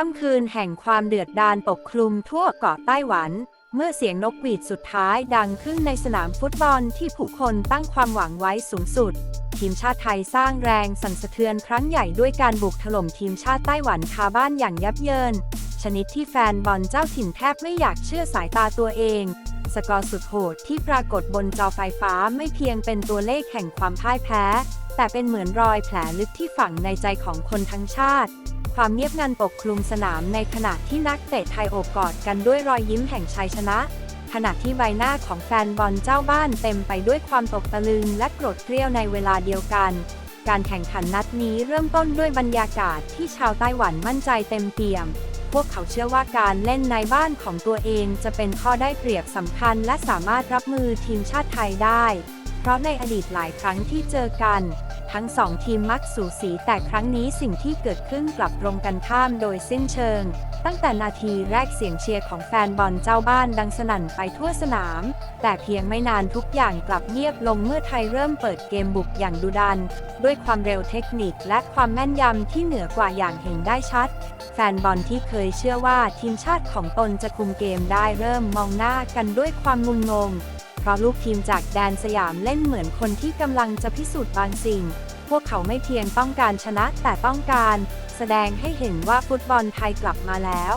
ค่ำคืนแห่งความเดือดดาลปกคลุมทั่วเกาะไต้หวัน เมื่อเสียงนกหวีดสุดท้ายดังขึ้นในสนามฟุตบอลที่ผู้คนตั้งความหวังไว้สูงสุด ทีมชาติไทยสร้างแรงสั่นสะเทือนครั้งใหญ่ด้วยการบุกถล่มทีมชาติไต้หวันคาบ้านอย่างยับเยิน ชนิดที่แฟนบอลเจ้าถิ่นแทบไม่อยากเชื่อสายตาตัวเองสกอร์สุดโหดที่ปรากฏบนจอไฟฟ้าไม่เพียงเป็นตัวเลขแห่งความพ่ายแพ้ แต่เป็นเหมือนรอยแผลลึกที่ฝังในใจของคนทั้งชาติ ความเงียบงันปกคลุมสนามในขณะที่นักเตะไทยโอบกอดกันด้วยรอยยิ้มแห่งชัยชนะ ขณะที่ใบหน้าของแฟนบอลเจ้าบ้านเต็มไปด้วยความตกตะลึงและโกรธเกรี้ยวในเวลาเดียวกัน การแข่งขันนัดนี้เริ่มต้นด้วยบรรยากาศที่ชาวไต้หวันมั่นใจเต็มเปี่ยม พวกเขาเชื่อว่าการเล่นในบ้านของตัวเองจะเป็นข้อได้เปรียบสำคัญ และสามารถรับมือทีมชาติไทยได้ เพราะในอดีตหลายครั้งที่เจอกัน ทั้งสองทีมมักสูสีแต่ครั้งนี้สิ่งที่เกิดขึ้นกลับตรงกันข้ามโดยสิ้นเชิง ตั้งแต่นาทีแรกเสียงเชียร์ของแฟนบอลเจ้าบ้านดังสนั่นไปทั่วสนาม แต่เพียงไม่นานทุกอย่างกลับเงียบลงเมื่อไทยเริ่มเปิดเกมบุกอย่างดุดัน ด้วยความเร็วเทคนิคและความแม่นยำที่เหนือกว่าอย่างเห็นได้ชัด แฟนบอลที่เคยเชื่อว่าทีมชาติของตนจะคุมเกมได้เริ่มมองหน้ากันด้วยความงุนงงเพราะลูกทีมจากแดนสยามเล่นเหมือนคนที่กำลังจะพิสูจน์บางสิ่ง พวกเขาไม่เพียงต้องการชนะแต่ต้องการ แสดงให้เห็นว่าฟุตบอลไทยกลับมาแล้ว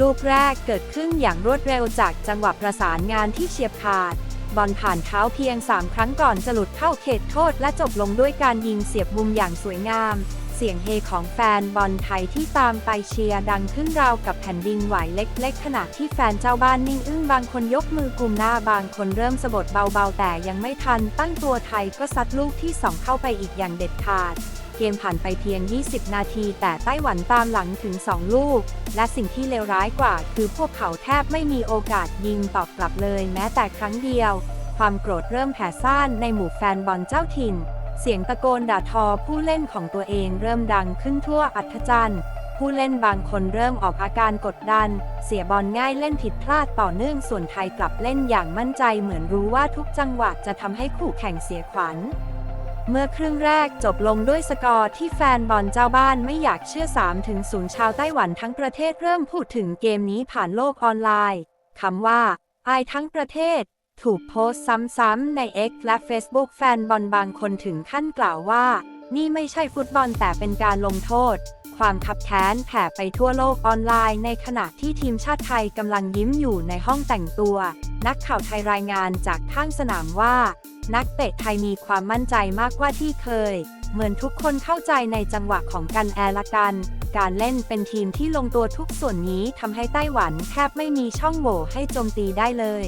ลูกแรกเกิดขึ้นอย่างรวดเร็วจากจังหวะประสานงานที่เฉียบขาด บอลผ่านเท้าเพียง 3 ครั้งก่อนจะหลุดเข้าเขตโทษและจบลงด้วยการยิงเสียบมุมอย่างสวยงาม สียงเฮของแฟนบอลไทยที่ตามไปเชียร์ดังขึ้นราวกับแผ่นดินไหวเล็กๆ ขณะที่แฟนเจ้าบ้านนิ่งอึ้งบางคนยกมือกลุ่มหน้าบางคนเริ่มสะบดเบาๆ แต่ยังไม่ทันตั้งตัวไทยก็ซัดลูกที่สองเข้าไปอีกอย่างเด็ดขาดเกมผ่านไปเพียง 20 นาที แต่ไต้หวันตามหลังถึง 2 ลูก และสิ่งที่เลวร้ายกว่า คือพวกเขาแทบไม่มีโอกาสยิงตอบกลับเลย แม้แต่ครั้งเดียว ความโกรธเริ่มแผ่ซ่านในหมู่แฟนบอลเจ้าถิ่น เสียงตะโกนด่าทอผู้เล่นของตัวเองเริ่มดังขึ้นทั่วอัธจันทร์ผู้เล่นบางคนเริ่มออกอาการกดดัน เสียบอลง่ายเล่นผิดพลาดต่อเนื่องส่วนไทยกลับเล่นอย่างมั่นใจเหมือนรู้ว่าทุกจังหวะจะทำให้คู่แข่งเสียขวัญ เมื่อครึ่งแรกจบลงด้วยสกอร์ที่แฟนบอลเจ้าบ้านไม่อยากเชื่อ3ถึง0ชาวไต้หวันทั้งประเทศเริ่มพูดถึงเกมนี้ผ่านโลกออนไลน์คำว่า อายทั้งประเทศ ถูกโพสต์ซ้ำๆใน X และ Facebook แฟนบอลบางคนถึงขั้นกล่าวว่า นี่ไม่ใช่ฟุตบอลแต่เป็นการลงโทษ ความขับแค้นแผ่ไปทั่วโลกออนไลน์ในขณะที่ทีมชาติไทยกำลังยิ้มอยู่ในห้องแต่งตัว นักข่าวไทยรายงานจากข้างสนามว่า นักเตะไทยมีความมั่นใจมากกว่าที่เคย เหมือนทุกคนเข้าใจในจังหวะของกันแอร์ละกันการเล่นเป็นทีมที่ลงตัวทุกส่วนนี้ทำให้ไต้หวันแทบไม่มีช่องโหว่ให้โจมตีได้เลย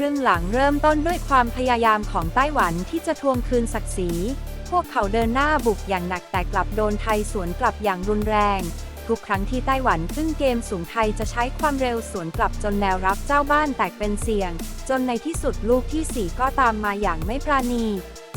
รึ่งหลังเริ่มต้นด้วยความพยายามของไต้หวันที่จะทวงคืนศักดิ์ศรีพวกเขาเดินหน้าบุกอย่างหนักแต่กลับโดนไทยสวนกลับอย่างรุนแรง ทุกครั้งที่ไต้หวันขึ้นเกมสูงไทยจะใช้ความเร็วสวนกลับจนแนวรับเจ้าบ้านแตกเป็นเสียง จนในที่สุดลูกที่ 4 ก็ตามมาอย่างไม่ปราณี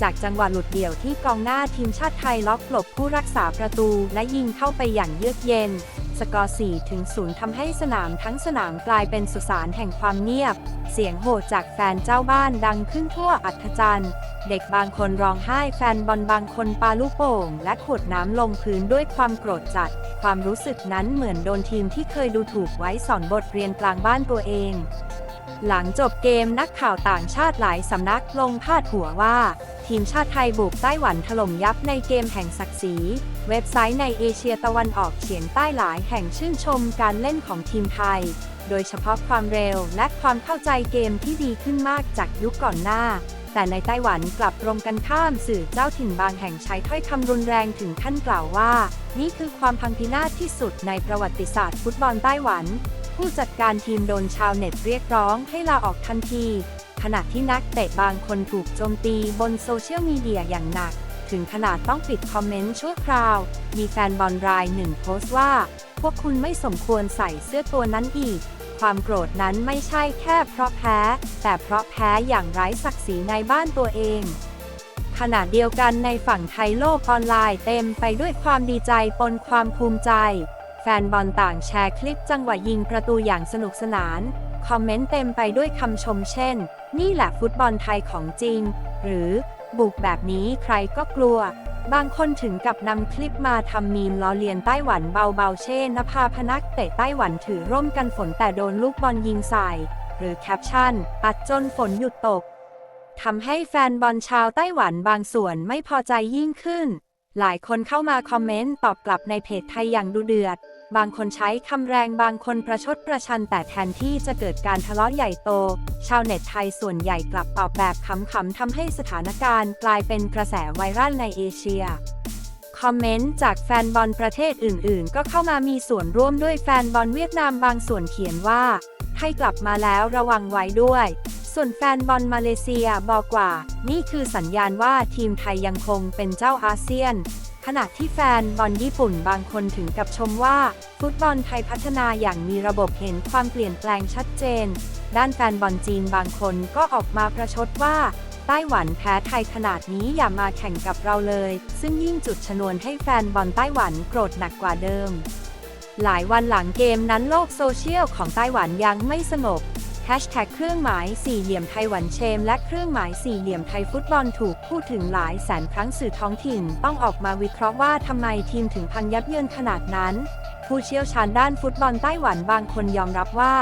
จากจังหวะหลุดเดี่ยวที่กองหน้าทีมชาติไทยล็อกหลบผู้รักษาประตูและยิงเข้าไปอย่างเยือกเย็น สกอร์ 4 ถึง 0ทำให้สนามทั้งสนามกลายเป็นสุสานแห่งความเงียบ เสียงโห่จากแฟนเจ้าบ้านดังขึ้นทั่วอัธจันทร์ เด็กบางคนร้องไห้แฟนบอลบางคนปาลูกโป่ง และขวดน้ำลงพื้นด้วยความโกรธจัด ความรู้สึกนั้นเหมือนโดนทีมที่เคยดูถูกไว้สอนบทเรียนกลางบ้านตัวเอง หลังจบเกมนักข่าวต่างชาติหลายสำนักลงพาดหัวว่า ทีมชาติไทยบุกไต้หวันถล่มยับในเกมแห่งศักดิ์ศรี เว็บไซต์ในเอเชียตะวันออกเฉียงใต้หลายแห่งชื่นชมการเล่นของทีมไทย โดยเฉพาะความเร็วและความเข้าใจเกมที่ดีขึ้นมากจากยุคก่อนหน้า แต่ในไต้หวันกลับตรงกันข้ามสื่อเจ้าถิ่นบางแห่งใช้ถ้อยคำรุนแรงถึงขั้นกล่าวว่า นี่คือความพังพินาศที่สุดในประวัติศาสตร์ฟุตบอลไต้หวัน ผู้จัดการทีมโดนชาวเน็ตเรียกร้องให้ลาออกทันที ขณะที่นักเตะบางคนถูกโจมตีบนโซเชียลมีเดียอย่างหนัก ถึงขนาดต้องปิดคอมเมนต์ชั่วคราว มีแฟนบอลรายหนึ่งโพสต์ว่า พวกคุณไม่สมควรใส่เสื้อตัวนั้นอีก ความโกรธนั้นไม่ใช่แค่เพราะแพ้ แต่เพราะแพ้อย่างไร้ศักดิ์ศรีในบ้านตัวเองขณะเดียวกันในฝั่งไทยโลกออนไลน์เต็มไปด้วยความดีใจปนความภูมิใจ แฟนบอลต่างแชร์คลิปจังหวะยิงประตูอย่างสนุกสนาน คอมเมนต์เต็มไปด้วยคำชมเช่น นี่แหละฟุตบอลไทยของจริง หรือบุกแบบนี้ใครก็กลัว บางคนถึงกับนำคลิปมาทำมีมล้อเลียนไต้หวันเบาๆเช่นนภาพนักเตะไต้หวันถือร่มกันฝนแต่โดนลูกบอลยิงใส่ หรือแคปชั่น ปัดจนฝนหยุดตกทำให้แฟนบอลชาวไต้หวันบางส่วนไม่พอใจยิ่งขึ้น หลายคนเข้ามาคอมเมนต์ตอบกลับในเพจไทยอย่างดุเดือด บางคนใช้คำแรงบางคนประชดประชันแต่แทนที่จะเกิดการทะเลาะใหญ่โต ชาวเน็ตไทยส่วนใหญ่กลับตอบแบบขำๆทำให้สถานการณ์กลายเป็นกระแสไวรัลในเอเชียคอมเมนต์จากแฟนบอลประเทศอื่น ๆ ก็เข้ามามีส่วนร่วมด้วยแฟนบอลเวียดนามบางส่วนเขียนว่าให้กลับมาแล้วระวังไว้ด้วย ส่วนแฟนบอลมาเลเซียบอกว่า นี่คือสัญญาณว่าทีมไทยยังคงเป็นเจ้าอาเซียน ขณะที่แฟนบอลญี่ปุ่นบางคนถึงกับชมว่า ฟุตบอลไทยพัฒนาอย่างมีระบบเห็นความเปลี่ยนแปลงชัดเจน ด้านแฟนบอลจีนบางคนก็ออกมาประชดว่าไต้หวันแพ้ไทยขนาดนี้อย่ามาแข่งกับเราเลย ซึ่งยิ่งจุดชนวนให้แฟนบอลไต้หวันโกรธหนักกว่าเดิม หลายวันหลังเกมนั้นโลกโซเชียลของไต้หวันยังไม่สงบ แฮชแท็กเครื่องหมายสี่เหลี่ยมไต้หวันเชม และเครื่องหมายสี่เหลี่ยมไทยฟุตบอลถูกพูดถึงหลายแสนครั้งสื่อท้องถิ่น ต้องออกมาวิเคราะห์ว่าทำไมทีมถึงพังยับเยินขนาดนั้น ผู้เชี่ยวชาญด้านฟุตบอลไต้หวันบางคนยอมรับว่า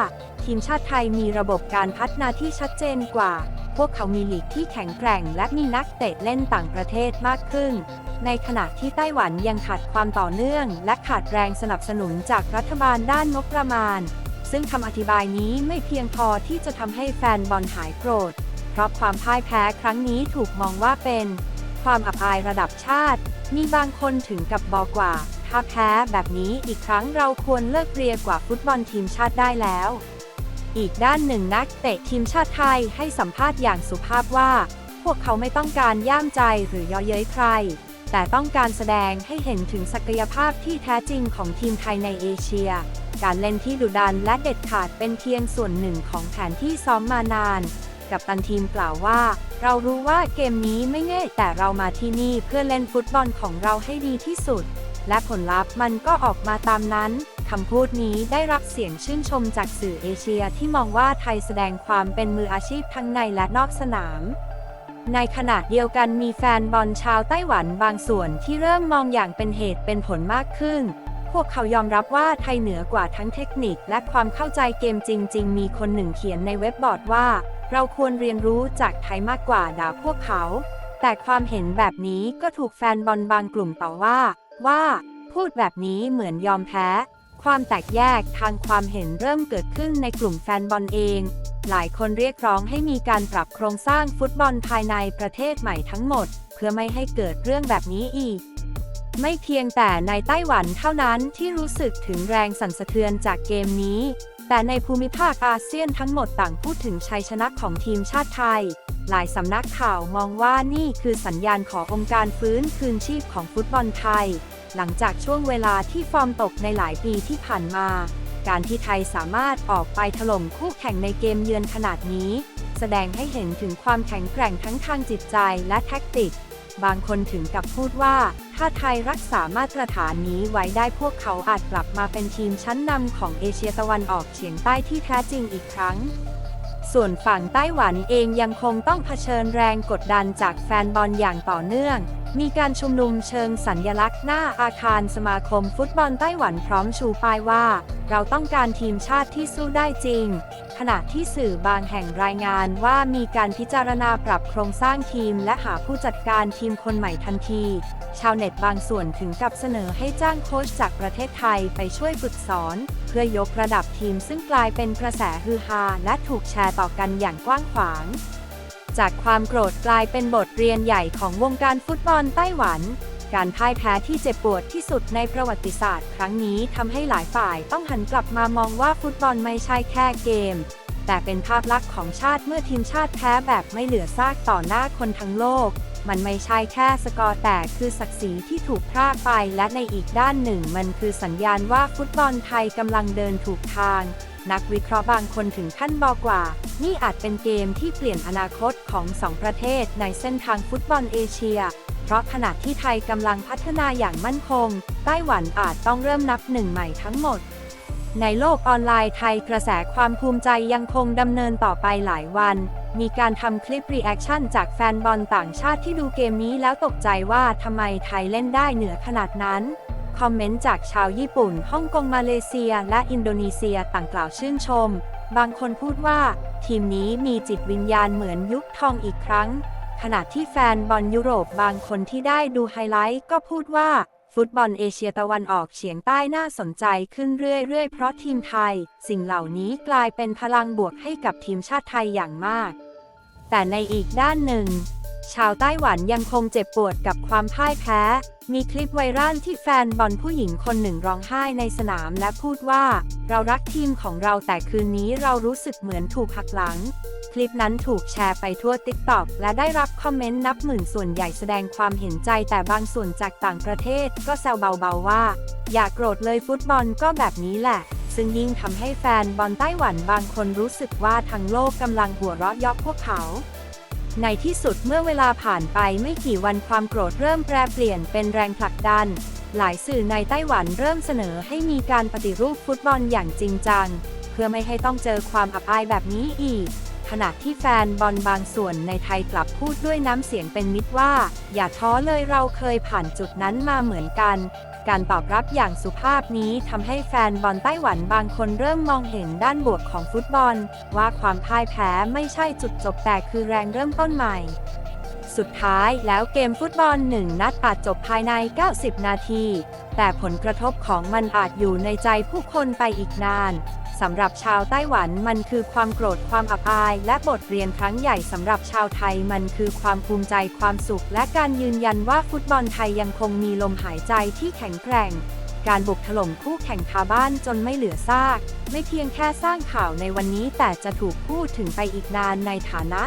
ทีมชาติไทยมีระบบการพัฒนาที่ชัดเจนกว่า พวกเขามีลีกที่แข็งแกร่ง และมีนักเตะเล่นต่างประเทศมากขึ้น ในขณะที่ไต้หวันยังขาดความต่อเนื่อง และขาดแรงสนับสนุนจากรัฐบาลด้านงบประมาณ ซึ่งคำอธิบายนี้ไม่เพียงพอที่จะทำให้แฟนบอลหายโกรธ เพราะความพ่ายแพ้ครั้งนี้ถูกมองว่าเป็น ความอับอายระดับชาติ มีบางคนถึงกับบอกว่า ถ้าแพ้แบบนี้อีกครั้งเราควรเลิกเรียกว่าฟุตบอลทีมชาติได้แล้ว อีกด้านหนึ่งนักเตะทีมชาติไทยให้สัมภาษณ์อย่างสุภาพว่า พวกเขาไม่ต้องการย่ามใจหรือเย่อเย้ยใคร แต่ต้องการแสดงให้เห็นถึงศักยภาพที่แท้จริงของทีมไทยในเอเชีย การเล่นที่ดุดันและเด็ดขาดเป็นเพียงส่วนหนึ่งของแผนที่ซ้อมมานาน กับตันทีมกล่าวว่า เรารู้ว่าเกมนี้ไม่ง่ายแต่เรามาที่นี่เพื่อเล่นฟุตบอลของเราให้ดีที่สุด และผลลัพธ์มันก็ออกมาตามนั้นคำพูดนี้ได้รับเสียงชื่นชมจากสื่อเอเชียที่มองว่าไทยแสดงความเป็นมืออาชีพทั้งในและนอกสนาม ในขณะเดียวกันมีแฟนบอลชาวไต้หวันบางส่วนที่เริ่มมองอย่างเป็นเหตุเป็นผลมากขึ้น พวกเขายอมรับว่าไทยเหนือกว่าทั้งเทคนิคและความเข้าใจเกมจริง ๆ มีคนหนึ่งเขียนในเว็บบอร์ดว่า เราควรเรียนรู้จากไทยมากกว่าด่าพวกเขา แต่ความเห็นแบบนี้ก็ถูกแฟนบอลบางกลุ่มต่อว่า ว่า พูดแบบนี้เหมือนยอมแพ้ ความแตกแยกทางความเห็นเริ่มเกิดขึ้นในกลุ่มแฟนบอลเอง หลายคนเรียกร้องให้มีการปรับโครงสร้างฟุตบอลภายในประเทศใหม่ทั้งหมด เพื่อไม่ให้เกิดเรื่องแบบนี้อีก ไม่เพียงแต่ในไต้หวันเท่านั้นที่รู้สึกถึงแรงสั่นสะเทือนจากเกมนี้ แต่ในภูมิภาคอาเซียนทั้งหมดต่างพูดถึงชัยชนะของทีมชาติไทย หลายสำนักข่าวมองว่านี่คือสัญญาณขององค์การฟื้นคืนชีพของฟุตบอลไทย หลังจากช่วงเวลาที่ฟอร์มตกในหลายปีที่ผ่านมา การที่ไทยสามารถออกไปถล่มคู่แข่งในเกมเยือนขนาดนี้ แสดงให้เห็นถึงความแข็งแกร่งทั้งทางจิตใจและแท็กติก บางคนถึงกับพูดว่า ถ้าไทยรักษามาตรฐานนี้ไว้ได้พวกเขาอาจกลับมาเป็นทีมชั้นนำของเอเชียตะวันออกเฉียงใต้ที่แท้จริงอีกครั้ง ส่วนฝั่งไต้หวันเองยังคงต้องเผชิญแรงกดดันจากแฟนบอลอย่างต่อเนื่อง มีการชุมนุมเชิงสัญญลักษณ์หน้าอาคารสมาคมฟุตบอลไต้หวันพร้อมชูป้ายว่า เราต้องการทีมชาติที่สู้ได้จริง ขณะที่สื่อบางแห่งรายงานว่ามีการพิจารณาปรับโครงสร้างทีมและหาผู้จัดการทีมคนใหม่ทันที ชาวเน็ตบางส่วนถึงกับเสนอให้จ้างโค้ชจากประเทศไทยไปช่วยฝึกสอน เพื่อยกระดับทีมซึ่งกลายเป็นกระแสฮือฮาและถูกแชร์ต่อกันอย่างกว้างขวาง จากความโกรธกลายเป็นบทเรียนใหญ่ของวงการฟุตบอลไต้หวัน การพ่ายแพ้ที่เจ็บปวดที่สุดในประวัติศาสตร์ ครั้งนี้ทำให้หลายฝ่ายต้องหันกลับมามองว่าฟุตบอลไม่ใช่แค่เกม แต่เป็นภาพลักษณ์ของชาติเมื่อทีมชาติแพ้แบบไม่เหลือซากต่อหน้าคนทั้งโลก มันไม่ใช่แค่สกอร์แต่คือศักดิ์ศรีที่ถูกพรากไปและในอีกด้านหนึ่ง มันคือสัญญาณว่าฟุตบอลไทยกำลังเดินถูกทาง นักวิเคราะห์บางคนถึงขั้นบอกว่า นี่อาจเป็นเกมที่เปลี่ยนอนาคตของสองประเทศในเส้นทางฟุตบอลเอเชีย เพราะขณะที่ไทยกำลังพัฒนาอย่างมั่นคง ไต้หวันอาจต้องเริ่มนับหนึ่งใหม่ทั้งหมด ในโลกออนไลน์ไทยกระแสความภูมิใจยังคงดำเนินต่อไปหลายวันมีการทำคลิปรีแอคชั่นจากแฟนบอลต่างชาติที่ดูเกมนี้แล้วตกใจว่าทำไมไทยเล่นได้เหนือขนาดนั้น คอมเมนต์จากชาวญี่ปุ่น ฮ่องกง มาเลเซีย และอินโดนีเซียต่างกล่าวชื่นชม บางคนพูดว่า ทีมนี้มีจิตวิญญาณเหมือนยุคทองอีกครั้ง ขณะที่แฟนบอลยุโรปบางคนที่ได้ดูไฮไลท์ก็พูดว่า ฟุตบอลเอเชียตะวันออกเฉียงใต้น่าสนใจขึ้นเรื่อยๆ เพราะทีมไทย สิ่งเหล่านี้กลายเป็นพลังบวกให้กับทีมชาติไทยอย่างมาก แต่ในอีกด้านหนึ่ง ชาวไต้หวันยังคงเจ็บปวดกับความพ่ายแพ้ มีคลิปไวรัลที่แฟนบอลผู้หญิงคนหนึ่งร้องไห้ในสนามและพูดว่า เรารักทีมของเราแต่คืนนี้เรารู้สึกเหมือนถูกหักหลัง คลิปนั้นถูกแชร์ไปทั่วติ๊กต็อกและได้รับคอมเมนต์นับหมื่นส่วนใหญ่แสดงความเห็นใจแต่บางส่วนจากต่างประเทศก็แซวเบาๆว่า อย่าโกรธเลยฟุตบอลก็แบบนี้แหละซึ่งยิ่งทำให้แฟนบอลไต้หวันบางคนรู้สึกว่าทั้งโลกกำลังหัวเราะเยาะพวกเขา ในที่สุดเมื่อเวลาผ่านไปไม่กี่วันความโกรธเริ่มแปรเปลี่ยนเป็นแรงผลักดัน หลายสื่อในไต้หวันเริ่มเสนอให้มีการปฏิรูปฟุตบอลอย่างจริงจัง เพื่อไม่ให้ต้องเจอความอับอายแบบนี้อีก ขณะที่แฟนบอลบางส่วนในไทยกลับพูดด้วยน้ำเสียงเป็นมิตรว่า อย่าท้อเลยเราเคยผ่านจุดนั้นมาเหมือนกัน การตอบรับอย่างสุภาพนี้ทำให้แฟนบอลไต้หวันบางคนเริ่มมองเห็นด้านบวกของฟุตบอล ว่าความพ่ายแพ้ไม่ใช่จุดจบแต่คือแรงเริ่มต้นใหม่ สุดท้ายแล้วเกมฟุตบอลหนึ่งนัดอาจจบภายใน 90 นาที แต่ผลกระทบของมันอาจอยู่ในใจผู้คนไปอีกนาน สำหรับชาวไต้หวันมันคือความโกรธความอับอาย และบทเรียนครั้งใหญ่สำหรับชาวไทยมันคือความภูมิใจความสุข และการยืนยันว่าฟุตบอลไทยยังคงมีลมหายใจที่แข็งแกร่ง การบุกถล่มคู่แข่งคาบ้านจนไม่เหลือซาก ไม่เพียงแค่สร้างข่าวในวันนี้แต่จะถูกพูดถึงไปอีกนานในฐานะ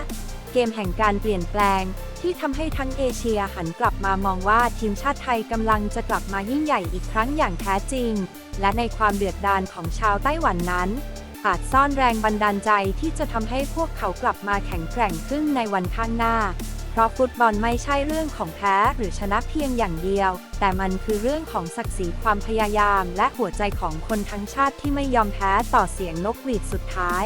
เกมแห่งการเปลี่ยนแปลง ที่ทำให้ทั้งเอเชียหันกลับมามองว่าทีมชาติไทยกำลังจะกลับมายิ่งใหญ่อีกครั้งอย่างแท้จริง และในความเดือดดาลของชาวไต้หวันนั้นอาจซ่อนแรงบันดาลใจที่จะทำให้พวกเขากลับมาแข็งแกร่งขึ้นในวันข้างหน้า เพราะฟุตบอลไม่ใช่เรื่องของแพ้หรือชนะเพียงอย่างเดียว แต่มันคือเรื่องของศักดิ์ศรีความพยายาม และหัวใจของคนทั้งชาติที่ไม่ยอมแพ้ต่อเสียงนกหวีดสุดท้าย